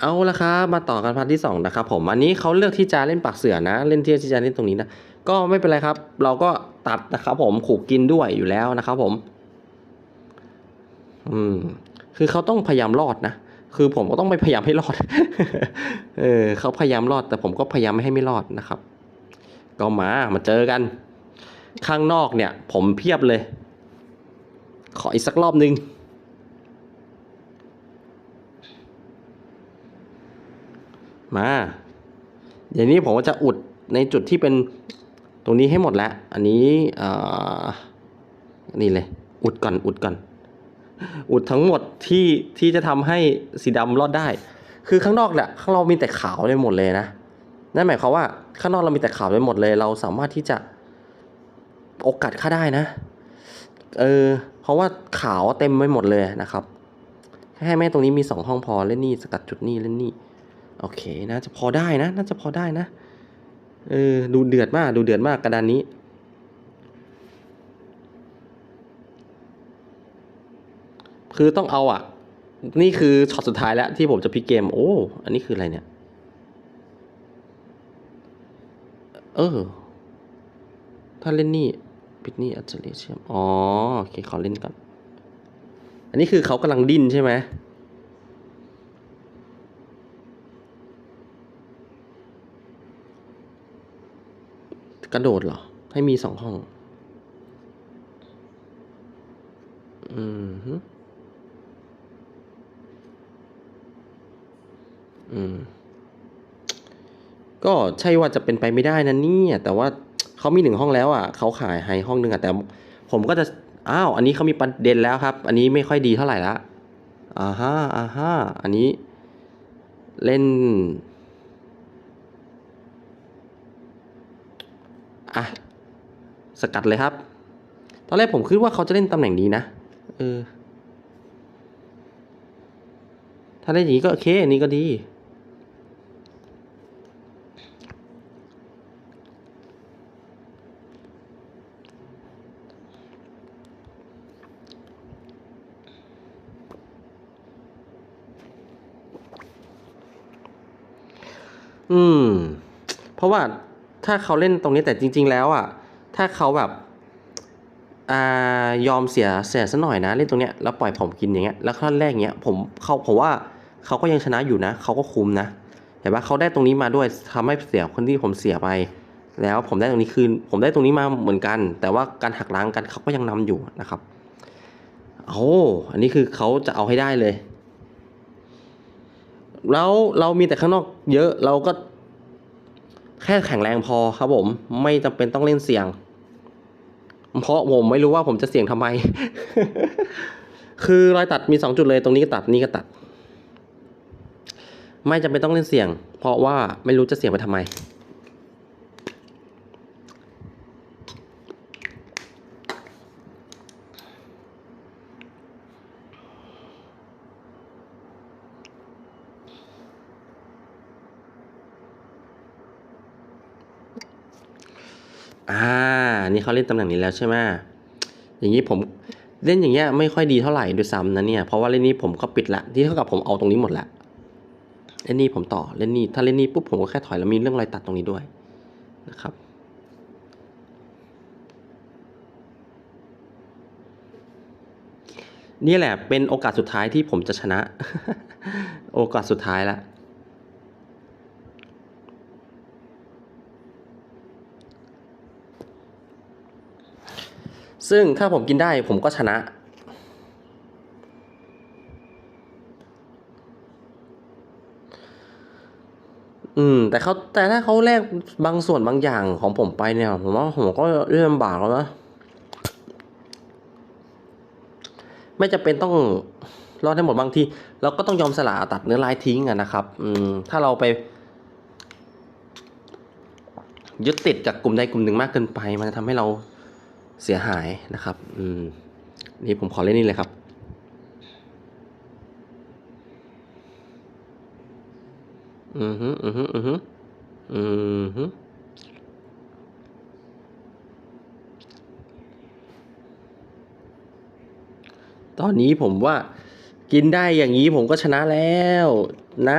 เอาละครับมาต่อกันพาร์ทที่สองนะครับผมอันนี้เขาเลือกที่จะเล่นปากเสือนะ เล่นที่ที่จะเล่นตรงนี้นะก็ไม่เป็นไรครับ เราก็ตัดนะครับผมขู่กินด้วยอยู่แล้วนะครับผม อืม คือเขาต้องพยายามรอดนะคือผมก็ต้องไม่พยายามให้รอด เออเขาพยายามรอด แต่ผมก็พยายามไม่ให้ไม่รอดนะครับ ก็มามาเจอกัน ข้างนอกเนี่ย ผมเพียบเลย ขออีกสักรอบนึง มา เดี๋ยวนี้ผมก็จะอุดในจุดที่เป็นตรงนี้ให้หมดแล้ว อันนี้นี่เลย อุดก่อน อุดก่อน อุดทั้งหมดที่ที่จะทำให้สีดำรอดได้ คือข้างนอกเนี่ยข้างนอกมีแต่ขาวไปหมดเลยนะ นั่นหมายความว่าข้างนอกเรามีแต่ขาวไปหมดเลย เราสามารถที่จะโอกาสฆ่าได้นะ เออ เพราะว่าขาวเต็มไปหมดเลยนะครับ ให้แม่ตรงนี้มีสองห้องพอเล่นนี่สกัดจุดนี่เล่นนี่ โอเคน่าจะพอได้นะ น่าจะพอได้นะ เออ ดูเดือดมาก ดูเดือดมากกระดานนี้ คือต้องเอาอะ นี่คือช็อตสุดท้ายแล้วที่ผมจะพลิกเกม โอ้ อันนี้คืออะไรเนี่ย เออ ถ้าเล่นนี่ปิดนี่อัจฉริเชื่อมอ๋อ โอเค ขอเล่นก่อน อันนี้คือเขากำลังดิ้นใช่ไหม ระโดดเหรอ ให้มีสองห้อง อืมฮึอืม ก็ใช่ว่าจะเป็นไปไม่ได้นะเนี่ยแต่ว่าเขามีหนึ่งห้องแล้วอะเขาขายให้ห้องหนึ่งอะแต่ ผมก็จะอ้าวอันนี้เขามีประเด็นแล้วครับ อันนี้ไม่ค่อยดีเท่าไหร่ละอ่าฮะอ่าฮะอันนี้ เล่น อะสกัดเลยครับ ตอนแรกผมคิดว่าเขาจะเล่นตำแหน่งนี้นะ เออ ถ้าเล่นอย่างนี้ก็โอเคอันนี้ก็ดี อืม เพราะว่า ถ้าเขาเล่นตรงนี้แต่จริง ๆ แล้วอะถ้าเขาแบบอยอมเสียเสียซะหน่อยนะเล่นตรงเนี้ยแล้วปล่อยผมกินอย่างเงี้ยแล้วขั้นแรกเงี้ยผมเขาผมว่าเขาก็ยังชนะอยู่นะเขาก็คุมนะเห็นปะเขาได้ตรงนี้มาด้วยทำให้เสียคนที่ผมเสียไป แล้วผมได้ตรงนี้คืนผมได้ตรงนี้มาเหมือนกัน แต่ว่าการหักล้างกันเขาก็ยังนำอยู่นะครับโอ้อันนี้คือเขาจะเอาให้ได้เลย แล้วเรามีแต่ข้างนอกเยอะเราก็ แค่แข็งแรงพอครับผมไม่จำเป็นต้องเล่นเสี่ยง เพราะผมไม่รู้ว่าผมจะเสี่ยงทำไม คือรอยตัดมีสองจุดเลยตรงนี้ก็ตัดนี่ก็ตัด ไม่จำเป็นต้องเล่นเสี่ยง เพราะว่าไม่รู้จะเสี่ยงไปทำไม อ่า นี่เขาเล่นตำแหน่งนี้แล้วใช่ไหมอย่างนี้ผมเล่นอย่างเงี้ยไม่ค่อยดีเท่าไหร่ด้วยซ้ำนะเนี่ยเพราะว่าเล่นนี้ผมก็ปิดละที่เท่ากับผมเอาตรงนี้หมดละเล่นนี่ผมต่อเล่นนี่ถ้าเล่นนี่ปุ๊บผมก็แค่ถอยแล้วมีเรื่องรอยตัดตรงนี้ด้วยนะครับนี่แหละเป็นโอกาสสุดท้ายที่ผมจะชนะ โอกาสสุดท้ายละ ซึ่งถ้าผมกินได้ผมก็ชนะ อืม แต่เขาแต่ถ้าเขาแลกบางส่วนบางอย่างของผมไปเนี่ย ผมว่าผมก็เริ่มลำบากแล้วนะ ไม่จะเป็นต้องรอดได้หมดบางทีเราก็ต้องยอมสละตัดเนื้อลายทิ้งอะนะครับ อืม ถ้าเราไปยึดติดกับกลุ่มใดกลุ่มหนึ่งมากเกินไป มันจะทำให้เรา เสียหายนะครับ อืม นี่ผมขอเล่นนี่เลยครับ อือฮึอือฮึอือฮึอือฮึตอนนี้ผมว่ากินได้อย่างนี้ผมก็ชนะแล้วนะ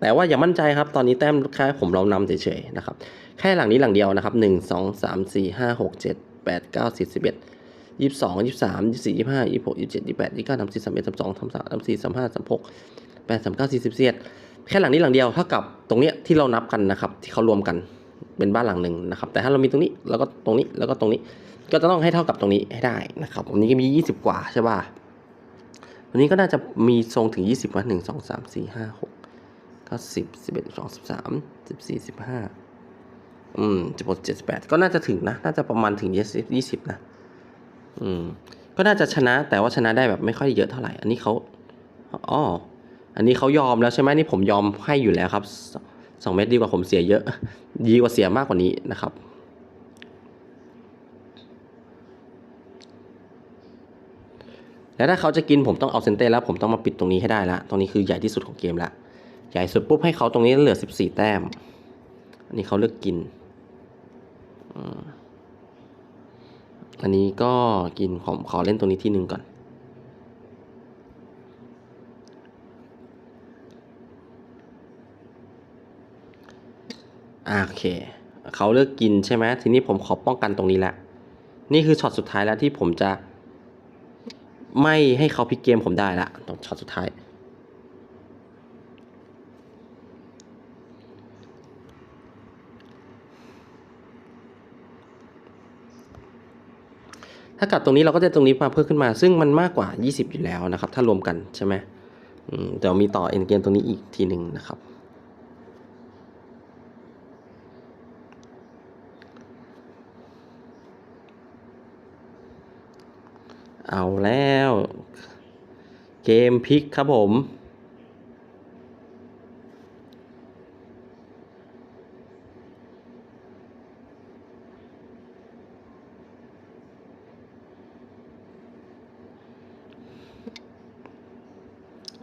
แต่ว่าอย่ามั่นใจครับ ตอนนี้แต้มแค่ผมเรานำเฉยๆนะครับ แค่หลังนี้หลังเดียวนะครับหนึ่งสองสามสี่ห้าหกเจ็ด แปดเก้าสิบสิบเอ็ดยี่สิบสองยี่สิบสามยี่สิบสี่ยี่สิบห้ายี่สิบหกยี่สิบเจ็ดยี่สิบแปดยี่สิบเก้าสามสิบสามเอ็ดสามสองสามสามสามสี่สามห้าสามหกแปดสามเก้าสี่สิบเอ็ดแค่หลังนี้หลังเดียวเท่ากับตรงเนี้ยที่เรานับกันนะครับที่เขารวมกันเป็นบ้านหลังหนึ่งนะครับ แต่ถ้าเรามีตรงนี้แล้วก็ตรงนี้แล้วก็ตรงนี้ ก็จะต้องให้เท่ากับตรงนี้ให้ได้นะครับวันนี้ก็มียี่สิบกว่าใช่ป่ะวันนี้ก็น่าจะมีทรงถึงยี่สิบว่าหนึ่งสองสามสี่ห้าหกก็สิบสิบเอ็ดสองสิบสามสิบสี่สิบห้าอืมสิบหกเจ็ดสิบแปดก็น่าจะถึงนะ น่าจะประมาณถึงยี่สิบยี่สิบนะ อืม ก็น่าจะชนะแต่ว่าชนะได้แบบไม่ค่อยเยอะเท่าไหร่ อันนี้เขาอ๋ออันนี้เขายอมแล้วใช่ไหมนี่ผมยอมให้อยู่แล้วครับสสองเม็ดดีกว่าผมเสียเยอะ ดีกว่าเสียมากกว่านี้นะครับแล้วถ้าเขาจะกินผมต้องเอาเซนเต้แล้วผมต้องมาปิดตรงนี้ให้ได้ละตรงนี้คือใหญ่ที่สุดของเกมละใหญ่สุดปุ๊บให้เขาตรงนี้เหลือสิบสี่แต้ม อันนี้เขาเลือกกิน อันนี้ก็กินผมขอเล่นตรงนี้ที่หนึ่งก่อน โอเค เขาเลือกกินใช่ไหมทีนี้ผมขอป้องกันตรงนี้แหละนี่คือช็อตสุดท้ายแล้วที่ผมจะ ไม่ให้เขาพลิกเกมผมได้ละตรงช็อตสุดท้าย ถ้ากัดตรงนี้เราก็จะตรงนี้มาเพิ่มขึ้นมา ซึ่งมันมากกว่า 20 อยู่แล้วนะครับ ถ้ารวมกันใช่ไหมอืมเดี๋ยวมีต่อเอ็นเกมตรงนี้อีกทีหนึ่งนะครับ เอาแล้ว เกมพลิกครับผม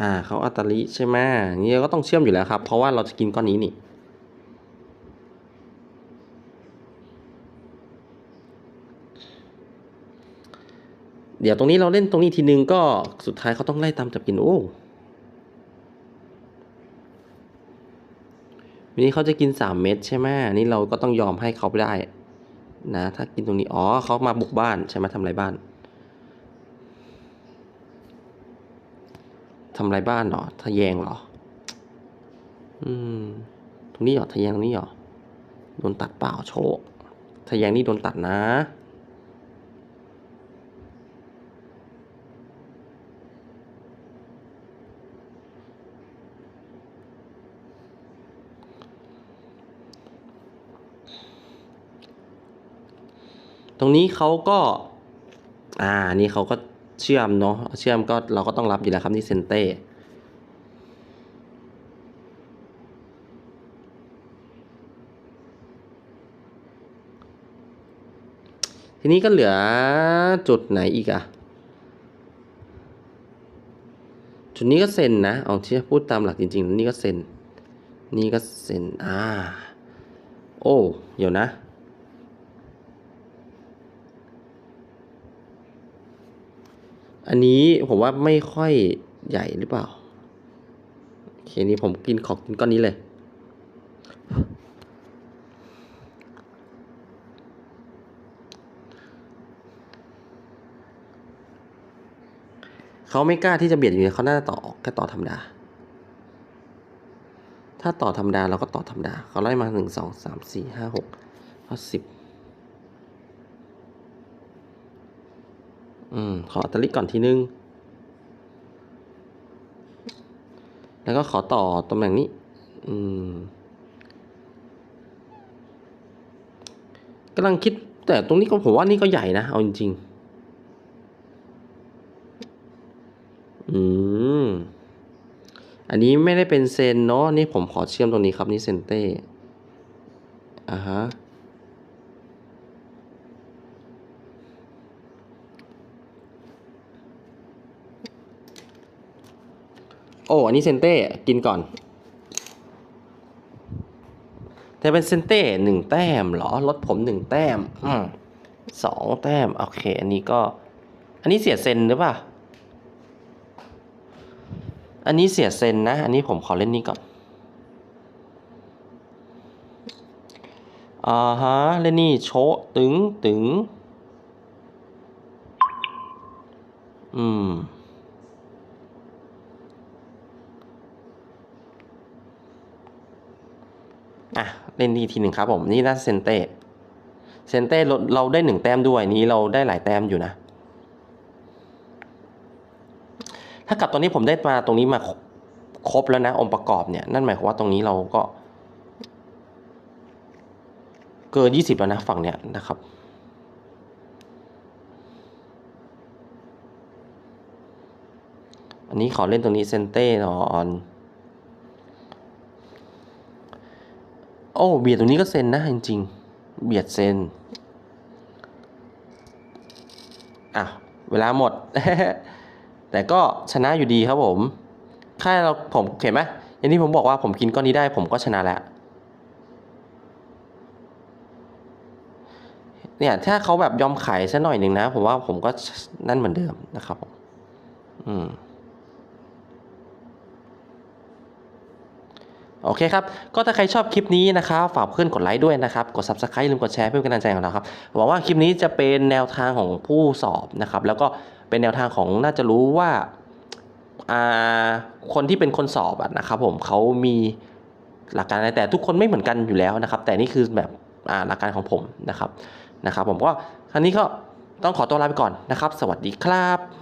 อ่าเขาอัตลิใช่ไหมนี่เราก็ต้องเชื่อมอยู่แล้วครับ เพราะว่าเราจะกินก้อนนี้นี่เดี๋ยวตรงนี้เราเล่นตรงนี้ทีนึงก็สุดท้ายเขาต้องไล่ตามจับกินโอ้วันนี้เขาจะกินสามเม็ดใช่ไหมนี่เราก็ต้องยอมให้เขาไปได้ นะ ถ้ากินตรงนี้ อ๋อเขามาบุกบ้านใช่ไหมทำไรบ้าน ทำไรบ้านเหรอทะแยงเหรอ อืม ตรงนี้เหรอทะแยงตรงนี้เหรอ โดนตัดเปล่าโชว์ทะแยงนี่โดนตัดนะตรงนี้เขาก็ อ่า นี่เขาก็ เชื่อมเนาะเชื่อมก็เราก็ต้องรับอยู่แล้วครับนี่เซนเต้ทีนี้ก็เหลือจุดไหนอีกอะจุดนี้ก็เซ็นนะเอาที่พูดตามหลักจริงๆ นี่ก็เซ็น นี่ก็เซ็น อ่า โอ้ เดี๋ยวนะ อันนี้ผมว่าไม่ค่อยใหญ่หรือเปล่าโอเคนี่ผมกินขอกินก้อนนี้เลย เขาไม่กล้าที่จะเบียดอยู่เขาน่าจะต่อออกแค่ต่อธรรมดา ถ้าต่อธรรมดาเราก็ต่อธรรมดา เขาไล่มาหนึ่งสองสามสี่ห้าหกเก็สิบ อืม ขออัตลิก่อนทีนึง แล้วก็ขอต่อตำแหน่งนี้ อืมกำลังคิด แต่ตรงนี้ก็ผมว่านี่ก็ใหญ่นะ เอาจริงๆ อืม อันนี้ไม่ได้เป็นเซนเนาะ นี่ผมขอเชื่อมตรงนี้ครับ นี่เซนเต้ อ่าฮะ โอ้ อันนี้เซนเต้กินก่อน แต่เป็นเซนเต้หนึ่งแต้มหรอลดผมหนึ่งแต้มอืมสองแต้ม โอเค อันนี้ก็ อันนี้เสียเซนหรือเปล่า อันนี้เสียเซนนะ อันนี้ผมขอเล่นนี้ก่อนอ่าฮะเล่นนี่โชตึงตึง อืม อะเล่นนี่ทีหนึ่งครับผมนี่น่าเซนเต้เซนเต้เราได้หนึ่งแต้มด้วยนี้เราได้หลายแต้มอยู่นะ ถ้ากลับตอนนี้ผมได้มาตรงนี้มาครบครบแล้วนะ องค์ประกอบเนี่ยนั่นหมายความว่าตรงนี้เราก็ เกินยี่สิบแล้วนะฝั่งเนี้ยนะครับอันนี้ขอเล่นตรงนี้เซนเต้นอน โอ้เบียดตรงนี้ก็เซนนะจริงๆเบียดเซนอะเวลาหมด แต่ก็ชนะอยู่ดีครับผมถ้าเราผมเห็นไหมอย่างที่ผมบอกว่าผมกินก้อนนี้ได้ผมก็ชนะแล้วเนี่ยถ้าเขาแบบยอมขายซะหน่อยหนึ่งนะ ผมว่าผมก็นั่นเหมือนเดิมนะครับผมอืม โอเคครับ ก็ถ้าใครชอบคลิปนี้นะครับ ฝากเพื่อนกดไลค์ด้วยนะครับ กด subscribe อย่าลืมกดแชร์เพื่อเป็นกำลังใจของเราครับ หวังว่าคลิปนี้จะเป็นแนวทางของผู้สอบนะครับ แล้วก็เป็นแนวทางของน่าจะรู้ว่าอ่าคนที่เป็นคนสอบอะนะครับผมเขามีหลักการอะไรแต่ทุกคนไม่เหมือนกันอยู่แล้วนะครับ แต่นี่คือแบบอ่าหลักการของผมนะครับนะครับ ผมก็ครั้นี้ก็ต้องขอตัวลาไปก่อนนะครับ สวัสดีครับ